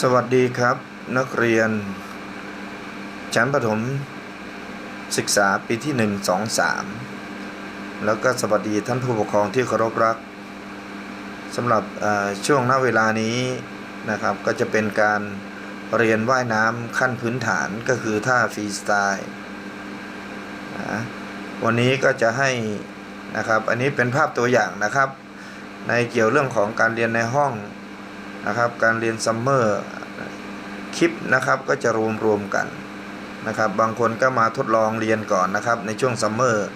สวัสดีครับ นักเรียน ชั้นประถมศึกษาปีที่ 1 2 3 แล้วก็สวัสดีท่านผู้ปกครองที่เคารพรักสำหรับเอ่อช่วงณเวลานี้นะครับก็จะเป็นการเรียนว่ายน้ำขั้นพื้นฐานก็คือท่าฟรีสไตล์วันนี้ก็จะให้นะครับ อันนี้เป็นภาพตัวอย่างนะครับ ในเกี่ยวเรื่องของการเรียนในห้อง นะครับ การเรียนซัมเมอร์คลิปนะครับก็จะรวมรวมกันนะครับ บางคนก็มาทดลองเรียนก่อนนะครับ ในช่วงซัมเมอร์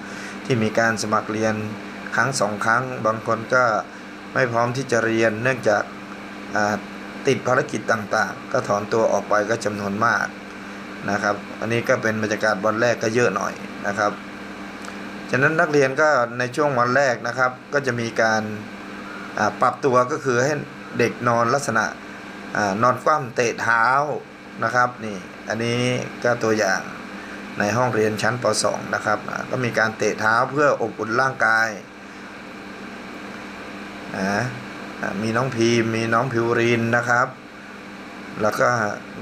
ที่มีการสมัครเรียนครั้งสองครั้ง บางคนก็ไม่พร้อมที่จะเรียนเนื่องจากาติดภารกิจต่างๆ ก็ถอนตัวออกไปก็จำนวนมากนะครับ อันนี้ก็เป็นบรรยากาศวันแรกก็เยอะหน่อยนะครับ ฉะนั้นนักเรียนก็ในช่วงวันแรกนะครับ ก็จะมีการาปรับตัวก็คือให้ เด็กนอนลักษณะนอนคว่ำเตะเท้านะครับนี่อันนี้ก็ตัวอย่างในห้องเรียนชั้นป .2 นะครับก็มีการเตะเท้าเพื่ออบอุ่นร่างกายนะมีน้องพีมมีน้องพิวรินนะครับ แล้วก็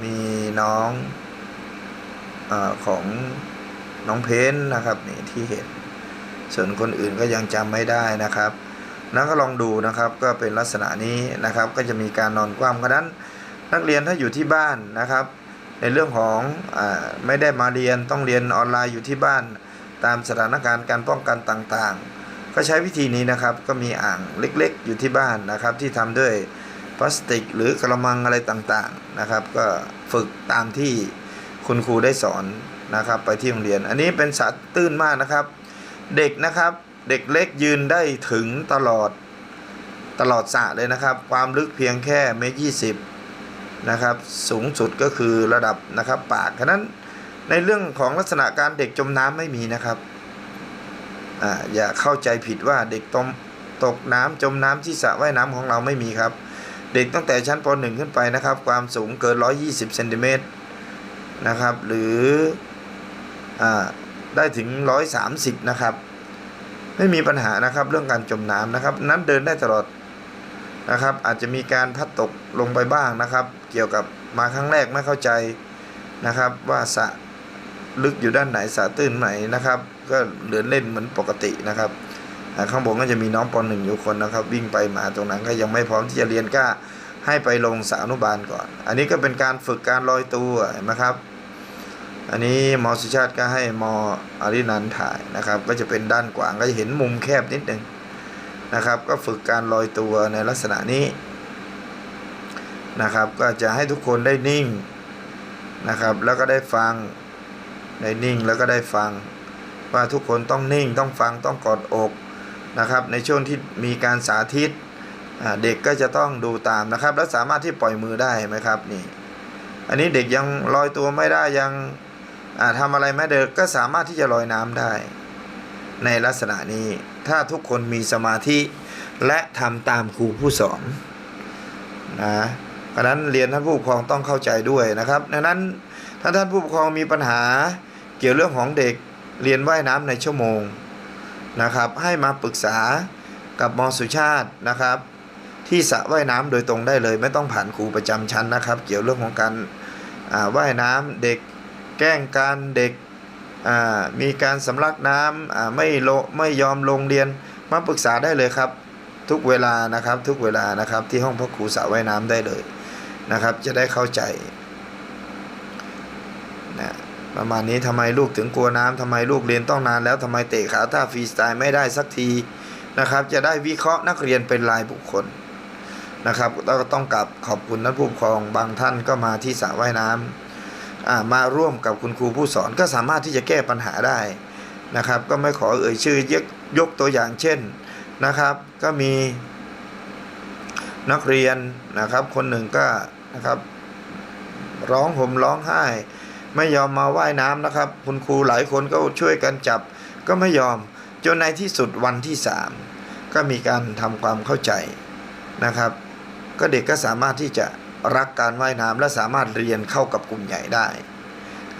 มีน้องอของน้องเพ้นนะครับนี่ที่เห็น ส่วนคนอื่นก็ยังจำไม่ได้นะครับ นักก็ลองดูนะครับก็เป็นลักษณะนี้นะครับ ก็จะมีการนอนคว่ำเพราะนั้นนักเรียนถ้าอยู่ที่บ้านนะครับ ในเรื่องของอไม่ได้มาเรียนต้องเรียนออนไลน์อยู่ที่บ้าน ตามสถานการณ์การป้องกันต่างๆ ก็ใช้วิธีนี้นะครับก็มีอ่างเล็กๆ อยู่ที่บ้านนะครับ ที่ทำด้วยพลาสติกหรือกระมังอะไรต่างๆนะครับ ก็ฝึกตามที่คุณครูได้สอนนะครับ ไปที่โรงเรียน อันนี้เป็นสัตว์ตื้นมากนะครับ เด็กนะครับ เด็กเล็กยืนได้ถึงตลอดตลอดสระเลยนะครับ ความลึกเพียงแค่เมตรยี่สิบนะครับ สูงสุดก็คือระดับนะครับปากฉะนั้นในเรื่องของลักษณะการเด็กจมน้ำไม่มีนะครับออย่าเข้าใจผิดว่าเด็กตมตกน้ำจมน้ำที่สระว่ายน้ำของเราไม่มีครับ เด็กตั้งแต่ชั้นป .1 ขึ้นไปนะครับ ความสูงเกิน 120เซนติเมตรนะครับ หรืออได้ถึง 130 นะครับ ไม่มีปัญหานะครับเรื่องการจมน้ำนะครับ นั้นเดินได้ตลอดนะครับ อาจจะมีการพัดตกลงไปบ้างนะครับ เกี่ยวกับมาครั้งแรกไม่เข้าใจนะครับ ว่าสะลึกอยู่ด้านไหนสะตื้นไหนนะครับ ก็เดินเล่นเหมือนปกตินะครับข้างบนก็จะมีน้องปหนึ่งอยู่คนนะครับ วิ่งไปมาตรงนั้นก็ยังไม่พร้อมที่จะเรียนก็ให้ไปลงสาอนุบาลก่อน อันนี้ก็เป็นการฝึกการลอยตัวนไหมครับ อันนี้มอสุชาติก็ให้มออารินันถ่ายนะครับ ก็จะเป็นด้านกว้างก็จะเห็นมุมแคบนิดหนึ่งนะครับ ก็ฝึกการลอยตัวในลักษณะนี้นะครับ ก็จะให้ทุกคนได้นิ่งนะครับ แล้วก็ได้ฟังได้นิ่งแล้วก็ได้ฟัง ว่าทุกคนต้องนิ่งต้องฟังต้องกอดอกนะครับ ในช่วงที่มีการสาธิตเด็กก็จะต้องดูตามนะครับ และสามารถที่ปล่อยมือได้ไหมครับนี่ อันนี้เด็กยังลอยตัวไม่ได้ยัง ทำอะไรไม่เด็กก็สามารถที่จะลอยน้ำได้ ในลักษณะนี้ถ้าทุกคนมีสมาธิและทำตามครูผู้สอนนะเพราะนั้นเรียนท่านผู้ปกครองต้องเข้าใจด้วยนะครับดังนั้นถ้าท่านผู้ปกครองมีปัญหาเกี่ยวเรื่องของเด็กเรียนว่ายน้ำในชั่วโมงนะครับ ให้มาปรึกษากับมสุชาตินะครับ ที่สระว่ายน้ำโดยตรงได้เลย ไม่ต้องผ่านครูประจำชั้นนะครับ เกี่ยวเรื่องของการว่ายน้ำเด็ก แกล้งการเด็กอ่ามีการสำลักน้ำอ่าไม่โลไม่ยอมลงเรียนมาปรึกษาได้เลยครับ ทุกเวลานะครับทุกเวลานะครับที่ห้องพ่อครูสระว่ายน้ำได้เลยนะครับ จะได้เข้าใจนะประมาณนี้ทำไมลูกถึงกลัวน้ำทำไมลูกเรียนต้องนานแล้วทำไมเตะขาท่าฟรีสไตล์ไม่ได้สักทีนะครับ จะได้วิเคราะห์นักเรียนเป็นรายบุคคลนะครับแล้วก็ต้องกลับขอบคุณท่านผู้ปกครองบางท่านก็มาที่สระว่ายน้ำ มาร่วมกับคุณครูผู้สอนก็สามารถที่จะแก้ปัญหาได้นะครับ ก็ไม่ขอเอ่ยชื่อยกยกตัวอย่างเช่นนะครับ ก็มีนักเรียนนะครับ คนหนึ่งก็นะครับ ร้องห่มร้องไห้ ไม่ยอมมาว่ายน้ำนะครับ คุณครูหลายคนก็ช่วยกันจับ ก็ไม่ยอมจนในที่สุดวันที่สามก็มีการทำความเข้าใจนะครับ ก็เด็กก็สามารถที่จะ รักการว่ายน้ำและสามารถเรียนเข้ากับกลุ่มใหญ่ได้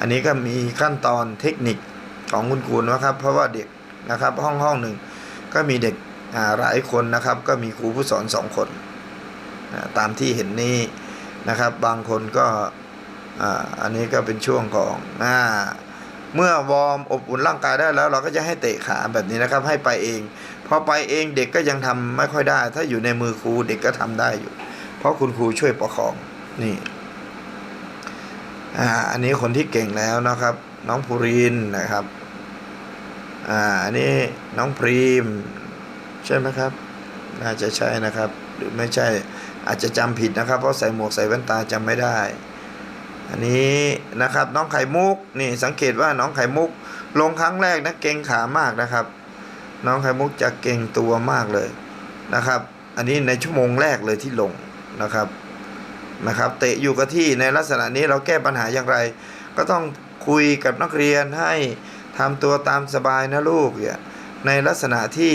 อันนี้ก็มีขั้นตอนเทคนิคของคุณครูนะครับ เพราะว่าเด็กนะครับห้องห้องหนึ่งก็มีเด็กหลายคนนะครับ ก็มีครูผู้สอนสองคนตามที่เห็นนี้นะครับ บางคนก็อันนี้ก็เป็นช่วงของอเมื่อวอร์มอบอุ่นร่างกายได้แล้ว เราก็จะให้เตะขาแบบนี้นะครับ ให้ไปเองพอไปเองเด็กก็ยังทำไม่ค่อยได้ ถ้าอยู่ในมือครูเด็กก็ทำได้อยู่ ราะคุณครูช่วยประคองนี่อ่าอันนี้คนที่เก่งแล้วนะครับ น้องภูรินนะครับอ่าอันนี้น้องพรีม ใช่ไหมครับ น่าจะใช่นะครับ หรือไม่ใช่อาจจะจำผิดนะครับ เพราะใส่หมวกใส่แว่นตาจำไม่ได้ อันนี้นะครับน้องไข่มุกนี่สังเกตว่าน้องไข่มุกลงครั้งแรกนะเก่งขามากนะครับ น้องไข่มุกจะเก่งตัวมากเลยนะครับ อันนี้ในชั่วโมงแรกเลยที่ลง นะครับนะครับ เตะอยู่กับที่ในลักษณะนี้เราแก้ปัญหาอย่างไร ก็ต้องคุยกับนักเรียนให้ทำตัวตามสบายนะลูกเนี่ยในลักษณะที่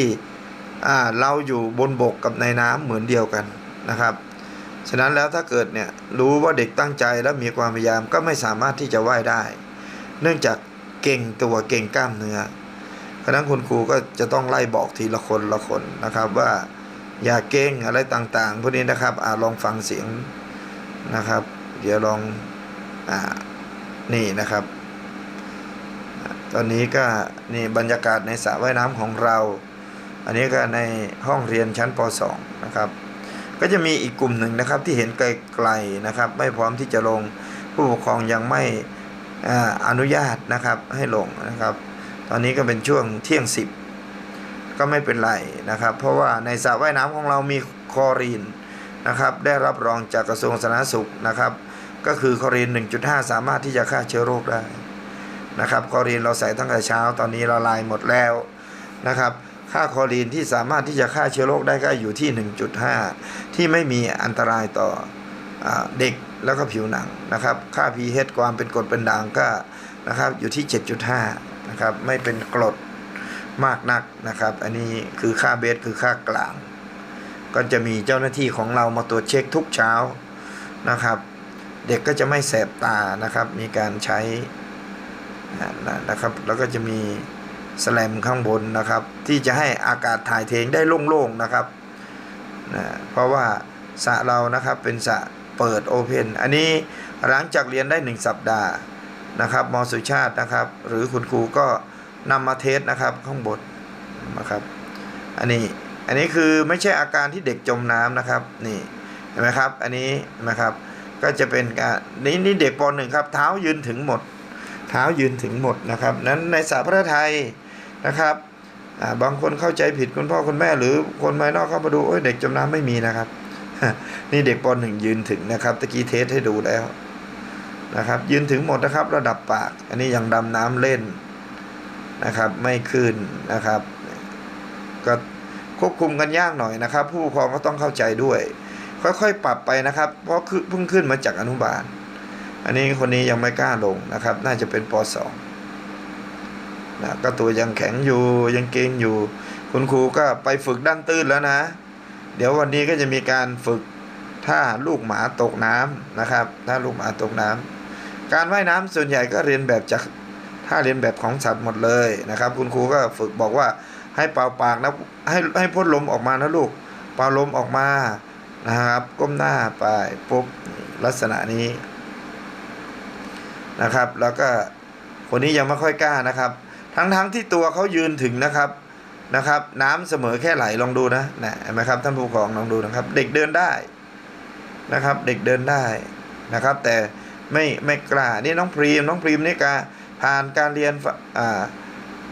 เราอยู่บนบกกับในน้ำเหมือนเดียวกันนะครับ ฉะนั้นแล้วถ้าเกิดเนี่ยรู้ว่าเด็กตั้งใจและมีความพยายามก็ไม่สามารถที่จะว่ายได้ เนื่องจากเก่งตัวเก่งกล้ามเนื้อเพราะนั้นคุณครูก็จะต้องไล่บอกทีละคนละคนนะครับว่า ยาเก่งอะไรต่างๆพวกนี้นะครับอ่าลองฟังเสียงนะครับ เดี๋ยวลองอ่านี่นะครับ ตอนนี้ก็นี่บรรยากาศในสระว่ายน้ำของเรา อันนี้ก็ในห้องเรียนชั้นป .2 นะครับก็จะมีอีกกลุ่มหนึ่งนะครับที่เห็นไกลๆนะครับ ไม่พร้อมที่จะลงผู้ปกครองยังไม่ออนุญาตนะครับให้ลงนะครับ ตอนนี้ก็เป็นช่วงเที่ยงสิบ ก็ไม่เป็นไรนะครับ เพราะว่าในสระว่ายน้ำของเรามีคลอรีนนะครับ ได้รับรองจากกระทรวงสาธารณสุขนะครับ ก็คือคลอรีน 1.5 สามารถที่จะฆ่าเชื้อโรคได้นะครับคลอรีนเราใส่ตั้งแต่เช้าตอนนี้ละลายหมดแล้วนะครับ ค่าคลอรีนที่สามารถที่จะฆ่าเชื้อโรคได้ก็อยู่ที่ 1.5 ที่ไม่มีอันตรายต่ออเด็กแล้วก็ผิวหนังนะครับ ค่า pH ความเป็นกรดเป็นด่างก็นะครับอยู่ที่ 7.5 นะครับ ไม่เป็นกรด มากนักนะครับ อันนี้คือค่าเบสคือค่ากลาง ก็จะมีเจ้าหน้าที่ของเรามาตรวจเช็คทุกเช้านะครับ เด็กก็จะไม่แสบตานะครับ มีการใช้นะครับ แล้วก็จะมีแสแลมข้างบนนะครับ ที่จะให้อากาศถ่ายเทงได้โล่งๆนะครับนะเพราะว่าสระเรานะครับเป็นสระเปิดโอเพนอันนี้หลังจากเรียนได้หนึ่งสัปดาห์นะครับมสุชาตินะครับ หรือคุณครูก็ นำมาเทสนะครับข้างบนนะครับ อันนี้อันนี้คือไม่ใช่อาการที่เด็กจมน้ำนะครับนี่เห็นไหมครับ อันนี้นะครับก็จะเป็นการนี่นี่เด็กปหนึ่งครับ เท้ายืนถึงหมด เท้ายืนถึงหมดนะครับ นั้นในสาพระไทยนะครับบางคนเข้าใจผิดคุณพ่อคุณแม่ หรือคนภายนอกเข้ามาดูโอ้ยเด็กจมน้ำไม่มีนะครับ นี่เด็กปหนึ่งยืนถึงนะครับตะกี้เทสให้ดูแล้วนะครับ ยืนถึงหมดนะครับ ระดับปาก อันนี้ยังดำน้ำเล่น นะครับไม่ขึ้นนะครับ ก็ควบคุมกันยากหน่อยนะครับ ผู้ปกครองก็ต้องเข้าใจด้วย ค่อยๆปรับไปนะครับ เพราะเพิ่งขึ้นมาจากอนุบาล อันนี้คนนี้ยังไม่กล้าลงนะครับ น่าจะเป็นปสองนะก็ตัวยังแข็งอยู่ยังเก่งอยู่ คุณครูก็ไปฝึกด้านตื้นแล้วนะ เดี๋ยววันนี้ก็จะมีการฝึกท่าลูกหมาตกน้ำนะครับท่าลูกหมาตกน้ำการว่ายน้ำส่วนใหญ่ก็เรียนแบบจาก ท่าเรียนแบบของสัตว์หมดเลยนะครับ คุณครูก็ฝึกบอกว่าให้เป่าปากนะให้ให้พ่นลมออกมานะลูกเป่าลมออกมานะครับ ก้มหน้าไปปุ๊บลักษณะนี้นะครับ แล้วก็คนนี้ยังไม่ค่อยกล้านะครับ ทั้งๆทที่ตัวเขายืนถึงนะครับนะครับ น้ำเสมอแค่ไหลลองดูนะนะเห็นไหมครับท่านผู้ปกครองลองดูนะครับ เด็กเดินได้นะครับ เด็กเดินได้นะครับ แต่ไม่ไม่กล้านี่น้องพรีมน้องพรีมนี่กา ผ่านการเรียน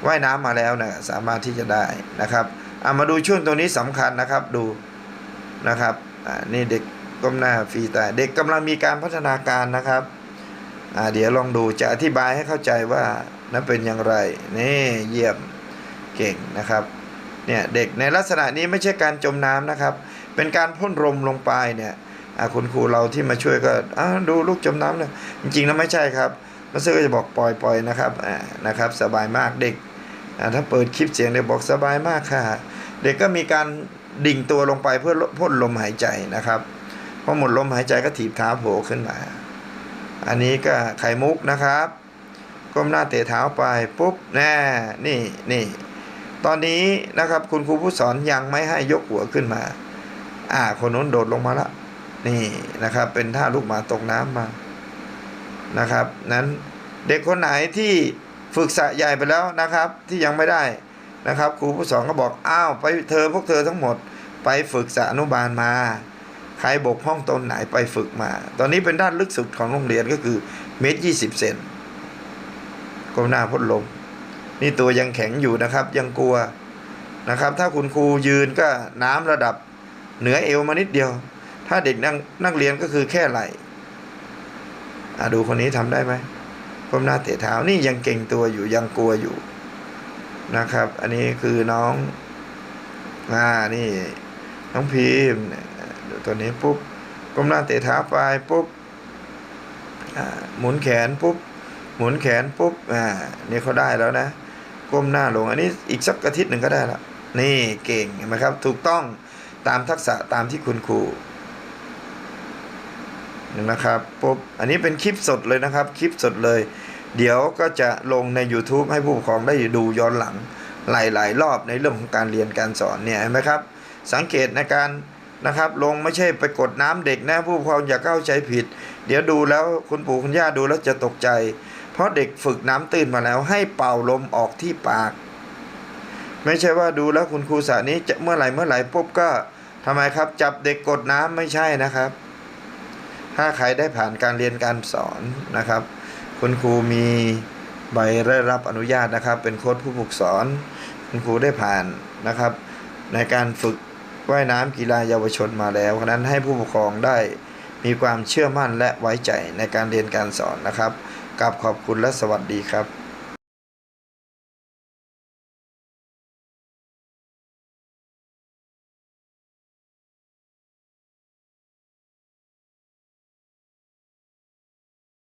ว่ายน้ำมาแล้วนะสามารถที่จะได้นะครับเอามาดูช่วงตรงนี้สำคัญนะครับดูนะครับนี่เด็กก้มหน้าฟรีตาเด็กกำลังมีการพัฒนาการนะครับเดี๋ยวลองดูจะอธิบายให้เข้าใจว่านั้นเป็นอย่างไรนี่เยี่ยมเก่งนะครับเนี่ยเด็กในลักษณะนี้ไม่ใช่การจมน้ำนะครับ เป็นการพ่นลมลงไปเนี่ยคุณครูเราที่มาช่วยก็ดูลูกจมน้ำเนี่ยจริงๆแล้วไม่ใช่ครับ มาซื้อก็จะบอกปล่อยปล่อยนะครับอ่านะครับสบายมากเด็กอ่าถ้าเปิดคลิปเสียงเด็กบอกสบายมากค่ะ เด็กก็มีการดิ่งตัวลงไปเพื่อพ่นลมหายใจนะครับพอหมดลมหายใจก็ถีบเท้าโผล่ขึ้นมา อันนี้ก็ไข่มุกนะครับก้มหน้าเตะเท้าไปปุ๊บแน่นี่นี่ตอนนี้นะครับคุณครูผู้สอนยังไม่ให้ยกหัวขึ้นมา อ่าคนนู้นโดดลงมาล้วนี่นะครับ เป็นท่าลูกหมาตกน้ำมา นะครับ นั้นเด็กคนไหนที่ฝึกสะใหญ่ไปแล้วนะครับที่ยังไม่ได้นะครับ ครูผู้สอนก็บอกอ้าวไปเธอพวกเธอทั้งหมด ไปฝึกสะอนุบาลมา ใครบกพร่องตนไหนไปฝึกมา ตอนนี้เป็นด้านลึกสุดของโรงเรียนก็คือเมตรยี่สิบเซนก้มหน้าพ่นลม นี่ตัวยังแข็งอยู่นะครับ ยังกลัวนะครับ ถ้าคุณครูยืนก็น้ำระดับเหนือเอวมานิดเดียว ถ้าเด็กนักนักเรียนก็คือแค่ไหล ดูคนนี้ทำได้ไหมก้มหน้าเตะเท้านี่ยังเก่งตัวอยู่ยังกลัวอยู่นะครับ อันนี้คือน้องอ่านี่น้องพิมพ์ดูตัวนี้ปุ๊บก้มหน้าเตะเท้าไปปุ๊บหมุนแขนปุ๊บหมุนแขนปุ๊บอ่านี่เขาได้แล้วนะก้มหน้าลงอันนี้อีกสักอาทิตย์หนึ่งก็ได้ละนี่เก่งเห็นไหมครับ ถูกต้องตามทักษะตามที่คุณครู นะครับปุ๊บอันนี้เป็นคลิปสดเลยนะครับ คลิปสดเลย เดี๋ยวก็จะลงใน YouTube ให้ผู้ปกครองได้ดูย้อนหลังหลายๆ รอบในเรื่องของการเรียนการสอนเนี่ยเห็นไหมครับ สังเกตในการนะครับลงไม่ใช่ไปกดน้ำเด็กนะผู้ปกครองอย่าเข้าใจผิด เดี๋ยวดูแล้วคุณปู่คุณย่าดูแล้วจะตกใจ เพราะเด็กฝึกน้ำตื้นมาแล้ว ให้เป่าลมออกที่ปาก ไม่ใช่ว่าดูแล้วคุณครูสานี้จะเมื่อไหร่เมื่อไหร่ปุ๊บก็ทำไมครับ จับเด็กกดน้ำไม่ใช่นะครับ ถ้าใครได้ผ่านการเรียนการสอนนะครับ คุณครูมีใบได้รับอนุญาตนะครับ เป็นโค้ชผู้ฝึกสอน คุณครูได้ผ่านนะครับ ในการฝึกว่ายน้ำกีฬาเยาวชนมาแล้วฉะนั้นให้ผู้ปกครองได้มีความเชื่อมั่นและไว้ใจในการเรียนการสอนนะครับกับขอบคุณและสวัสดีครับ